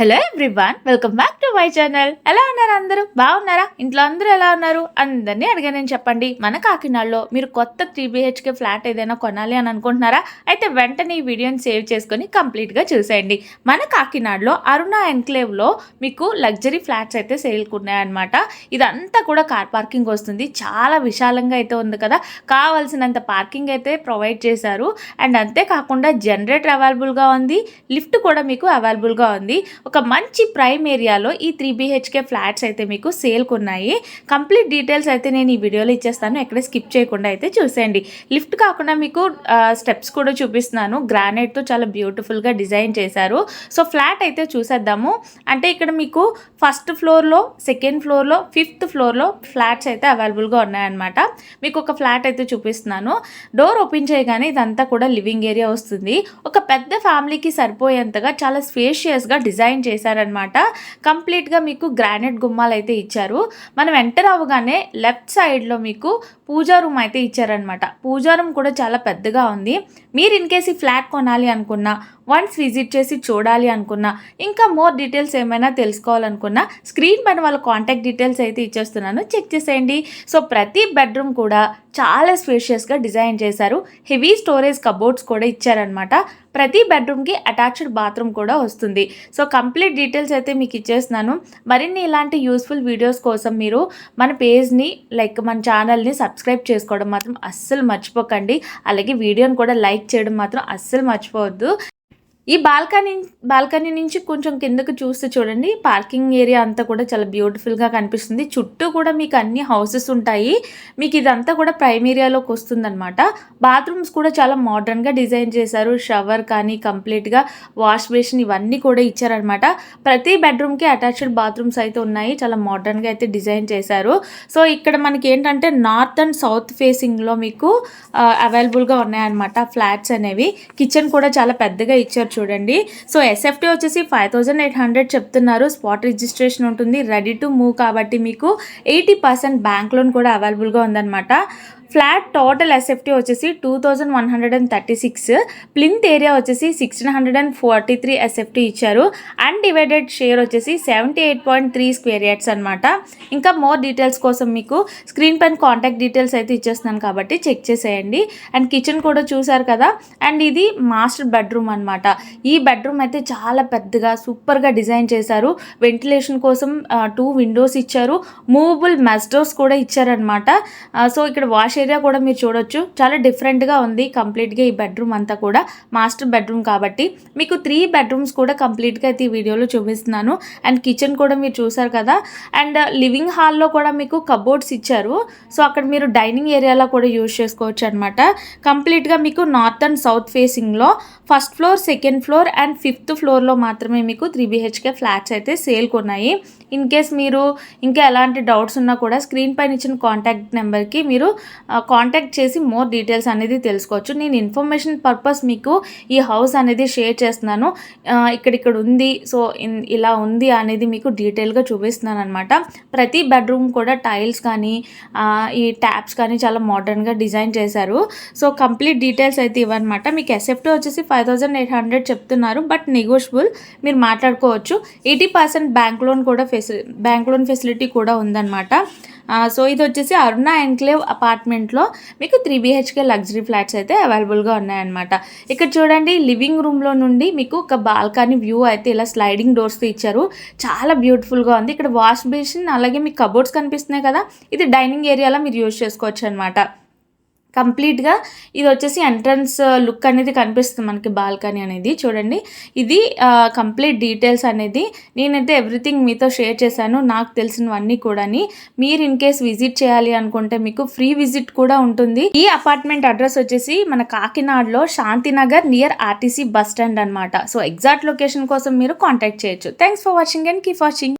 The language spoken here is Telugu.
Hello everyone welcome back to my channel ఎలా ఉన్నారు అందరూ? బాగున్నారా? ఇంట్లో అందరూ ఎలా ఉన్నారు? అందరినీ అడిగానని చెప్పండి. మన కాకినాడలో మీరు కొత్త త్రీ బిహెచ్కే ఫ్లాట్ ఏదైనా కొనాలి అని అనుకుంటున్నారా? అయితే వెంటనే ఈ వీడియోని సేవ్ చేసుకొని కంప్లీట్గా చూసేయండి. మన కాకినాడలో అరుణ ఎన్క్లేవ్లో మీకు లగ్జరీ ఫ్లాట్స్ అయితే సేల్కి ఉన్నాయన్నమాట. ఇదంతా కూడా కార్ పార్కింగ్ వస్తుంది. చాలా విశాలంగా అయితే ఉంది కదా. కావాల్సినంత పార్కింగ్ అయితే ప్రొవైడ్ చేశారు. అండ్ అంతేకాకుండా జనరేటర్ అవైలబుల్గా ఉంది. లిఫ్ట్ కూడా మీకు అవైలబుల్గా ఉంది. ఒక మంచి ప్రైమ్ ఏరియాలో ఈ త్రీ బీహెచ్కే ఫ్లాట్స్ అయితే మీకు సేల్కి ఉన్నాయి కంప్లీట్ డీటెయిల్స్ అయితే నేను ఈ వీడియోలో ఇచ్చేస్తాను. ఎక్కడ స్కిప్ చేయకుండా అయితే చూసేయండి. లిఫ్ట్ కాకుండా మీకు స్టెప్స్ కూడా చూపిస్తున్నాను. గ్రానైట్తో చాలా బ్యూటిఫుల్గా డిజైన్ చేశారు. సో ఫ్లాట్ అయితే చూసేద్దాము. అంటే ఇక్కడ మీకు ఫస్ట్ ఫ్లోర్లో సెకండ్ ఫ్లోర్లో ఫిఫ్త్ ఫ్లోర్లో ఫ్లాట్స్ అయితే అవైలబుల్గా ఉన్నాయన్నమాట. మీకు ఒక ఫ్లాట్ అయితే చూపిస్తున్నాను. డోర్ ఓపెన్ చేయగానే ఇదంతా కూడా లివింగ్ ఏరియా వస్తుంది. ఒక పెద్ద ఫ్యామిలీకి సరిపోయేంతగా చాలా స్పేషియస్గా డిజైన్ చేశారనమాట. కంప్లీట్గా మీకు గ్రానైట్ గుమ్మాలు అయితే ఇచ్చారు. మనం ఎంటర్ అవ్వగానే లెఫ్ట్ సైడ్లో మీకు పూజా రూమ్ అయితే ఇచ్చారనమాట పూజా రూమ్ కూడా చాలా పెద్దగా ఉంది. మీరు ఇన్ కేసు ఫ్లాట్ కొనాలి అనుకున్నా వన్స్ విజిట్ చేసి చూడాలి అనుకున్నా ఇంకా మోర్ డీటెయిల్స్ ఏమైనా తెలుసుకోవాలనుకున్నా స్క్రీన్ పైన వాళ్ళ కాంటాక్ట్ డీటెయిల్స్ అయితే ఇచ్చేస్తున్నాను. చెక్ చేసేయండి. సో ప్రతి బెడ్రూమ్ కూడా చాలా స్పేషియస్గా డిజైన్ చేశారు. హెవీ స్టోరేజ్ కబోర్డ్స్ కూడా ఇచ్చారనమాట ప్రతి బెడ్రూమ్కి అటాచ్డ్ బాత్రూమ్ కూడా వస్తుంది. సో కంప్లీట్ డీటెయిల్స్ అయితే మీకు ఇచ్చేస్తున్నాను. మరిన్ని ఇలాంటి యూస్ఫుల్ వీడియోస్ కోసం మీరు మన పేజ్ని లైక్ మన ఛానల్ని సబ్స్క్రైబ్ చేసుకోవడం మాత్రం అస్సలు మర్చిపోకండి. అలాగే వీడియోని కూడా లైక్ చేయడం మాత్రం అస్సలు మర్చిపోవద్దు. ఈ బాల్కనీ బాల్కనీ నుంచి కొంచెం కిందకు చూస్తే చూడండి పార్కింగ్ ఏరియా అంతా కూడా చాలా బ్యూటిఫుల్గా కనిపిస్తుంది. చుట్టూ కూడా మీకు అన్ని హౌసెస్ ఉంటాయి. మీకు ఇదంతా కూడా ప్రైమ్ ఏరియాలోకి వస్తుందన్నమాట. బాత్రూమ్స్ కూడా చాలా మోడర్న్గా డిజైన్ చేశారు. షవర్ కానీ కంప్లీట్గా వాష్ బేసిన్ ఇవన్నీ కూడా ఇచ్చారనమాట ప్రతి బెడ్రూమ్కి అటాచ్డ్ బాత్రూమ్స్ అయితే ఉన్నాయి. చాలా మోడర్న్గా అయితే డిజైన్ చేశారు. సో ఇక్కడ మనకి ఏంటంటే నార్త్ అండ్ సౌత్ ఫేసింగ్లో మీకు అవైలబుల్గా ఉన్నాయన్నమాట ఫ్లాట్స్ అనేవి. కిచెన్ కూడా చాలా పెద్దగా ఇచ్చారు. చూడండి. సో ఎస్ఎఫ్టీ వచ్చేసి ఫైవ్ థౌజండ్ ఎయిట్ హండ్రెడ్ చెప్తున్నారు. స్పాట్ రిజిస్ట్రేషన్ ఉంటుంది. రెడీ టు మూవ్ కాబట్టి మీకు ఎయిటీ పర్సెంట్ బ్యాంక్ లోన్ కూడా అవైలబుల్గా ఉందన్నమాట. ఫ్లాట్ టోటల్ ఎస్ఎఫ్టీ వచ్చేసి two thousand one hundred and thirty six plinth area వచ్చేసి sixteen hundred and forty three SFT ఇచ్చారు. అన్డివైడెడ్ షేర్ వచ్చేసి seventy eight point three square yards అనమాట ఇంకా మోర్ డీటెయిల్స్ కోసం మీకు స్క్రీన్ పైన కాంటాక్ట్ డీటెయిల్స్ అయితే ఇచ్చేస్తున్నాను కాబట్టి చెక్ చేసేయండి. అండ్ కిచెన్ కూడా చూసారు కదా? అండ్ ఇది మాస్టర్ బెడ్రూమ్ అనమాట ఈ బెడ్రూమ్ అయితే చాలా పెద్దగా సూపర్గా డిజైన్ చేశారు. వెంటిలేషన్ కోసం టూ విండోస్ ఇచ్చారు. మూవబుల్ మెస్డోర్స్ కూడా ఇచ్చారనమాట సో ఇక్కడ వాష్ ఏరియా కూడా మీరు చూడొచ్చు. చాలా డిఫరెంట్గా ఉంది కంప్లీట్గా ఈ బెడ్రూమ్ అంతా కూడా. మాస్టర్ బెడ్రూమ్ కాబట్టి మీకు త్రీ బెడ్రూమ్స్ కూడా కంప్లీట్గా అయితే ఈ వీడియోలో చూపిస్తున్నాను. అండ్ కిచెన్ కూడా మీరు చూసారు కదా. అండ్ లివింగ్ హాల్లో కూడా మీకు కబోర్డ్స్ ఇచ్చారు. సో అక్కడ మీరు డైనింగ్ ఏరియాలో కూడా యూజ్ చేసుకోవచ్చు అనమాట కంప్లీట్గా మీకు నార్త్ అండ్ సౌత్ ఫేసింగ్లో first floor second floor and fifth ఫ్లోర్లో మాత్రమే మీకు త్రీ బిహెచ్కే ఫ్లాట్స్ అయితే సేల్ ఉన్నాయి ఇన్ కేస్ మీరు ఇంకా ఎలాంటి డౌట్స్ ఉన్నా కూడా స్క్రీన్ పైన ఇచ్చిన కాంటాక్ట్ నెంబర్కి మీరు కాంటాక్ట్ చేసి మోర్ డీటెయిల్స్ అనేది తెలుసుకోవచ్చు. నేను ఇన్ఫర్మేషన్ పర్పస్ మీకు ఈ హౌస్ అనేది షేర్ చేస్తున్నాను. ఇక్కడిక్కడ ఉంది. సో ఇలా ఉంది అనేది మీకు డీటెయిల్గా చూపిస్తున్నాను అనమాట ప్రతి బెడ్రూమ్ కూడా టైల్స్ కానీ ఈ ట్యాప్స్ కానీ చాలా మోడర్న్గా డిజైన్ చేశారు. సో కంప్లీట్ డీటెయిల్స్ అయితే ఇవన్నమాట మీకు ఎసెప్ట్ వచ్చేసి ఫైవ్ థౌజండ్ ఎయిట్ హండ్రెడ్ చెప్తున్నారు. బట్ నెగోషియబుల్ మీరు మాట్లాడుకోవచ్చు. ఎయిటీ పర్సెంట్ బ్యాంక్ లోన్ కూడా ఫెసి బ్యాంక్ లోన్ ఫెసిలిటీ కూడా ఉందన్నమాట. సో ఇది వచ్చేసి అరుణ ఎన్క్లేవ్ అపార్ట్మెంట్లో మీకు త్రీ బీహెచ్కే లగ్జరీ ఫ్లాట్స్ అయితే అవైలబుల్గా ఉన్నాయన్నమాట. ఇక్కడ చూడండి లివింగ్ రూమ్లో నుండి మీకు ఒక బాల్కనీ వ్యూ అయితే ఇలా స్లైడింగ్ డోర్స్తో ఇచ్చారు. చాలా బ్యూటిఫుల్గా ఉంది. ఇక్కడ వాష్ బేసిన్ అలాగే మీకు కబోర్డ్స్ కనిపిస్తున్నాయి కదా ఇది డైనింగ్ ఏరియాలో మీరు యూజ్ చేసుకోవచ్చు అనమాట కంప్లీట్గా ఇది వచ్చేసి ఎంట్రన్స్ లుక్ అనేది కనిపిస్తుంది మనకి బాల్కనీ అనేది. చూడండి. ఇది కంప్లీట్ డీటెయిల్స్ అనేది నేనైతే ఎవ్రీథింగ్ మీతో షేర్ చేశాను. నాకు తెలిసినవన్నీ కూడా మీరు ఇన్ కేస్ విజిట్ చేయాలి అనుకుంటే మీకు ఫ్రీ విజిట్ కూడా ఉంటుంది. ఈ అపార్ట్మెంట్ అడ్రస్ వచ్చేసి మన కాకినాడలో Shantinagar near RTC bus stand అనమాట సో ఎగ్జాక్ట్ లొకేషన్ కోసం మీరు కాంటాక్ట్ చేయొచ్చు. Thanks for watching and keep watching.